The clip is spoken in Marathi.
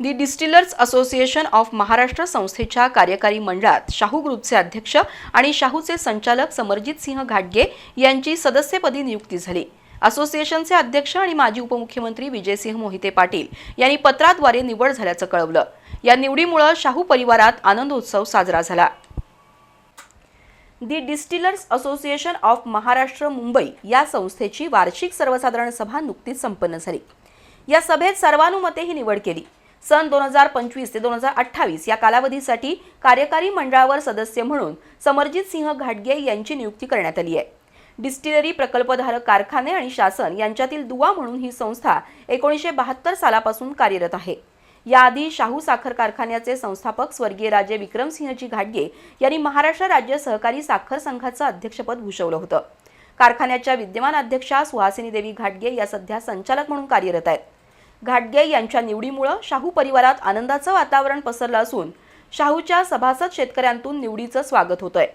The distillers association of Maharashtra संस्थेच्या कार्यकारी मंडळात शाहू ग्रुपचे अध्यक्ष आणि शाहूचे संचालक समरजित सिंह घाटगे यांची सदस्यपदी नियुक्ती झाली. असोसिएशनचे अध्यक्ष आणि माजी उपमुख्यमंत्री विजयसिंह मोहिते पाटील यांनी पत्राद्वारे निवड झाल्याचं कळवलं. या निवडीमुळे शाहू परिवारात आनंदोत्सव साजरा झाला. The distillers association of Maharashtra Mumbai या संस्थेची वार्षिक सर्वसाधारण सभा नुकतीच संपन्न झाली. या सभेत सर्वानुमते ही निवड केली. सन दोन हजार पंचवीस ते दोन हजार अठ्ठावीस या कालावधीसाठी कार्यकारी मंडळावर सदस्य म्हणून समरजित सिंह घाटगे यांची नियुक्ती करण्यात आली आहे. डिस्टिलरी प्रकल्पधारक कारखाने आणि शासन यांच्यातील दुवा म्हणून ही संस्था एकोणीसशे बहात्तर सालापासून कार्यरत आहे. याआधी शाहू साखर कारखान्याचे संस्थापक स्वर्गीय राजे विक्रमसिंहजी घाटगे यांनी महाराष्ट्र राज्य सहकारी साखर संघाचं अध्यक्षपद भूषवलं होतं. कारखान्याच्या विद्यमान अध्यक्षा सुहासिनी देवी घाटगे या सध्या संचालक म्हणून कार्यरत आहेत. घाटगे यांच्या निवडीमुळं शाहू परिवारात आनंदाचं वातावरण पसरलं असून शाहूच्या सभासद शेतकऱ्यांतून निवडीचं स्वागत होतंय.